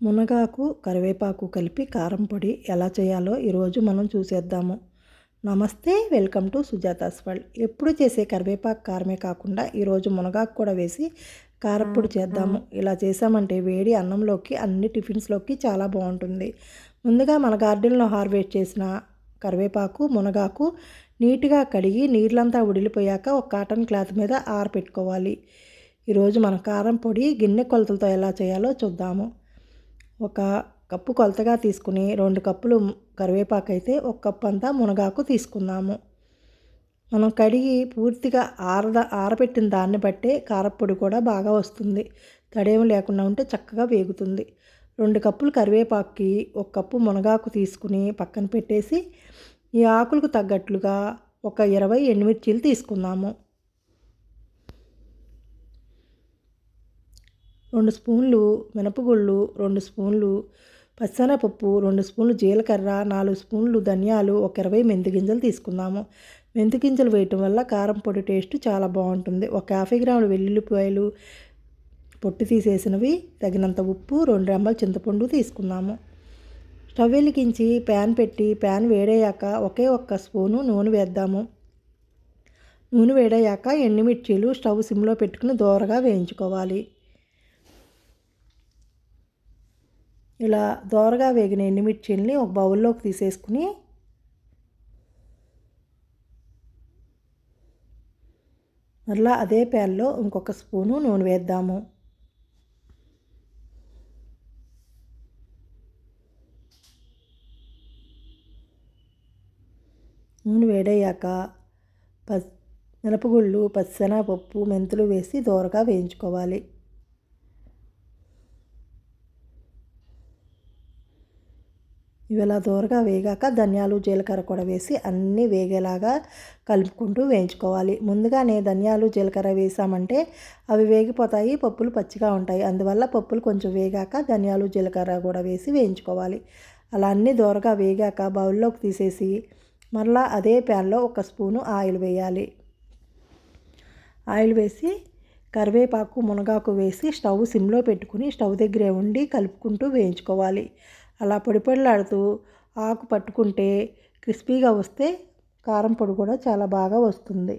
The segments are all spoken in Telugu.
మునగాకు కరివేపాకు కలిపి కారం పొడి ఎలా చేయాలో ఈరోజు మనం చూసేద్దాము. నమస్తే వెల్కమ్ టు సుజాతాస్ వరల్డ్ ఎప్పుడు చేసే కరివేపాకు కారమే కాకుండా ఈరోజు మునగాకు కూడా వేసి కారపొడి చేద్దాము. ఇలా చేసామంటే వేడి అన్నంలోకి అన్ని టిఫిన్స్లోకి చాలా బాగుంటుంది. ముందుగా మన గార్డెన్లో హార్వెస్ట్ చేసిన కరివేపాకు మునగాకు నీట్గా కడిగి నీళ్ళంతా ఉడిలిపోయాక ఒక కాటన్ క్లాత్ మీద ఆరపెట్టుకోవాలి. ఈరోజు మన కారం పొడి గిన్నె కొలతలతో ఎలా చేయాలో చూద్దాము. ఒక కప్పు కొలతగా తీసుకుని రెండు కప్పులు కరివేపాకు అయితే ఒక కప్పు అంతా మునగాకు తీసుకుందాము. మనం కడిగి పూర్తిగా ఆరద ఆరబెట్టిన దాన్ని బట్టే కారపొడి కూడా బాగా వస్తుంది. తడేం లేకుండా ఉంటే చక్కగా వేగుతుంది. రెండు కప్పులు కరివేపాకుకి ఒక కప్పు మునగాకు తీసుకుని పక్కన పెట్టేసి ఈ ఆకులకు తగ్గట్లుగా ఒక ఇరవై ఎండుమిర్చీలు తీసుకుందాము. రెండు స్పూన్లు మినపగుళ్ళు రెండు స్పూన్లు పచ్చనపప్పు రెండు స్పూన్లు జీలకర్ర నాలుగు స్పూన్లు ధనియాలు ఒక ఇరవై మెంతి గింజలు తీసుకుందాము. మెంతి గింజలు వేయటం వల్ల కారం పొడి టేస్ట్ చాలా బాగుంటుంది. ఒక యాభై గ్రాములు వెల్లుల్లిపాయలు పొట్టు తీసేసినవి తగినంత ఉప్పు రెండు రెమ్మల చింతపండు తీసుకుందాము. స్టవ్ వెలిగించి ప్యాన్ పెట్టి ప్యాన్ వేడయ్యాక ఒకే ఒక్క స్పూను నూనె వేద్దాము. నూనె వేడయ్యాక ఎండుమిర్చీలు స్టవ్ సిమ్లో పెట్టుకుని దోరగా వేయించుకోవాలి. ఇలా దోరగా వేగిన ఎండుమిర్చిల్ని ఒక బౌల్లోకి తీసేసుకుని మరలా అదే ప్యాన్లో ఇంకొక స్పూను నూనె వేద్దాము. నూనె వేడయ్యాక పస్ మినపగుళ్ళు పచ్చెనపప్పు మెంతులు వేసి దోరగా వేయించుకోవాలి. ఇవి ఇలా దూరగా వేగాక ధనియాలు జీలకర్ర కూడా వేసి అన్నీ వేగేలాగా కలుపుకుంటూ వేయించుకోవాలి. ముందుగానే ధనియాలు జీలకర్ర వేసామంటే అవి వేగిపోతాయి పప్పులు పచ్చిగా ఉంటాయి. అందువల్ల పప్పులు కొంచెం వేగాక ధనియాలు జీలకర్ర కూడా వేసి వేయించుకోవాలి. అలా అన్నీ దూరగా వేగాక బౌల్లోకి తీసేసి మరలా అదే ప్యాన్లో ఒక స్పూను ఆయిల్ వేయాలి. ఆయిల్ వేసి కరివేపాకు మునగాకు వేసి స్టవ్ సిమ్లో పెట్టుకుని స్టవ్ దగ్గరే ఉండి కలుపుకుంటూ వేయించుకోవాలి. అలా పొడిపొడిలాడుతూ ఆకు పట్టుకుంటే క్రిస్పీగా వస్తే కారం పొడి కూడా చాలా బాగా వస్తుంది.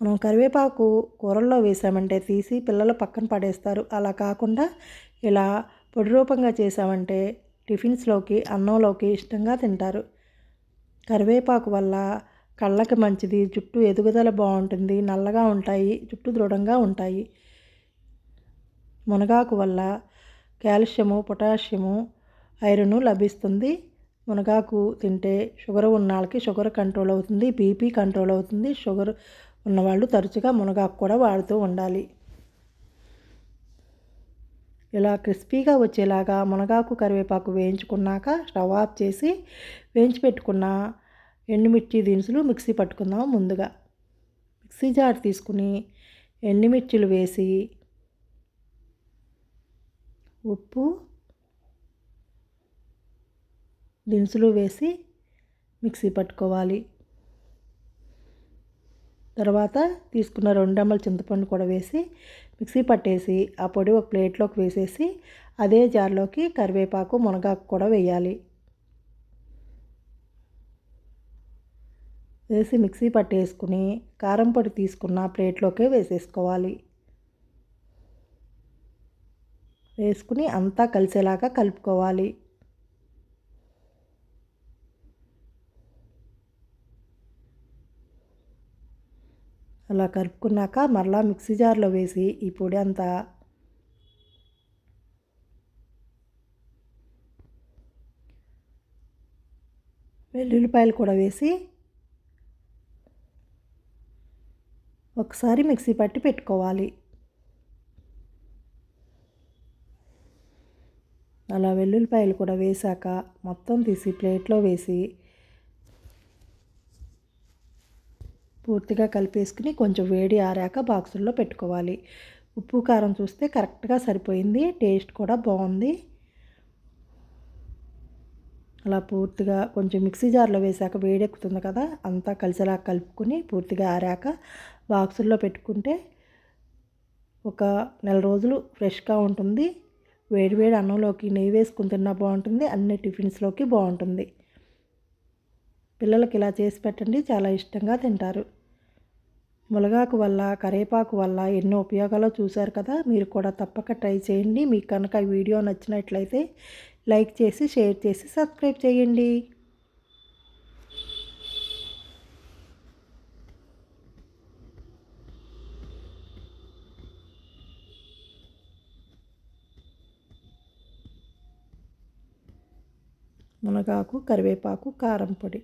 మనం కరివేపాకు కూరల్లో వేసామంటే తీసి పిల్లలు పక్కన పడేస్తారు. అలా కాకుండా ఇలా పొడి రూపంగా చేసామంటే టిఫిన్స్లోకి అన్నంలోకి ఇష్టంగా తింటారు. కరివేపాకు వల్ల కళ్ళకి మంచిది జుట్టు ఎదుగుదల బాగుంటుంది నల్లగా ఉంటాయి జుట్టు దృఢంగా ఉంటాయి. మునగాకు వల్ల కాల్షియము పొటాషియము ఐరన్ లభిస్తుంది. మునగాకు తింటే షుగర్ ఉన్న వాళ్ళకి షుగర్ కంట్రోల్ అవుతుంది బీపీ కంట్రోల్ అవుతుంది. షుగర్ ఉన్నవాళ్ళు తరచుగా మునగాకు కూడా వాడుతూ ఉండాలి. ఇలా క్రిస్పీగా వచ్చేలాగా మునగాకు కరివేపాకు వేయించుకున్నాక స్టవ్ ఆఫ్ చేసి వేయించి పెట్టుకున్న ఎండుమిర్చి దినుసులు మిక్సీ పట్టుకుందాం ముందుగా. మిక్సీ జార్ తీసుకుని ఎండుమిర్చిలు వేసి ఉప్పు దినుసులు వేసి మిక్సీ పట్టుకోవాలి. తర్వాత తీసుకున్న రెండు అమ్మల చింతపండు కూడా వేసి మిక్సీ పట్టేసి ఆ పొడి ఒక ప్లేట్లోకి వేసేసి అదే జార్లోకి కరివేపాకు మునగాకు కూడా వేయాలి. వేసి మిక్సీ పట్టేసుకుని కారం పొడి తీసుకున్న ప్లేట్లోకే వేసేసుకోవాలి. వేసుకుని అంతా కలిసేలాగా కలుపుకోవాలి. అలా కలుపుకున్నాక మరలా మిక్సీ జార్లో వేసి ఈ పొడి అంతా వెల్లుల్లిపాయలు కూడా వేసి ఒకసారి మిక్సీ పట్టి పెట్టుకోవాలి. అలా వెల్లుల్లిపాయలు కూడా వేశాక మొత్తం తీసి ప్లేట్లో వేసి పూర్తిగా కలిపేసుకుని కొంచెం వేడి ఆరాక బాక్సుల్లో పెట్టుకోవాలి. ఉప్పు కారం చూస్తే కరెక్ట్గా సరిపోయింది. టేస్ట్ కూడా బాగుంది. అలా పూర్తిగా కొంచెం మిక్సీ జార్లో వేసాక వేడెక్కుతుంది కదా అంతా కలిసేలా కలుపుకొని పూర్తిగా ఆరాక బాక్సుల్లో పెట్టుకుంటే ఒక నెల రోజులు ఫ్రెష్గా ఉంటుంది. వేడివేడి అన్నంలోకి నెయ్యి వేసుకుని తిన్నా బాగుంటుంది అన్ని టిఫిన్స్లోకి బాగుంటుంది. పిల్లలకి ఇలా చేసి పెట్టండి చాలా ఇష్టంగా తింటారు. మునగాకు వల్ల కరేపాకు వల్ల ఎన్నో ఉపయోగాలు చూశారు కదా మీరు కూడా తప్పక ట్రై చేయండి. మీకు కనుక వీడియో నచ్చినట్లయితే లైక్ చేసి షేర్ చేసి సబ్స్క్రైబ్ చేయండి. మునగాకు కరివేపాకు కారం పొడి.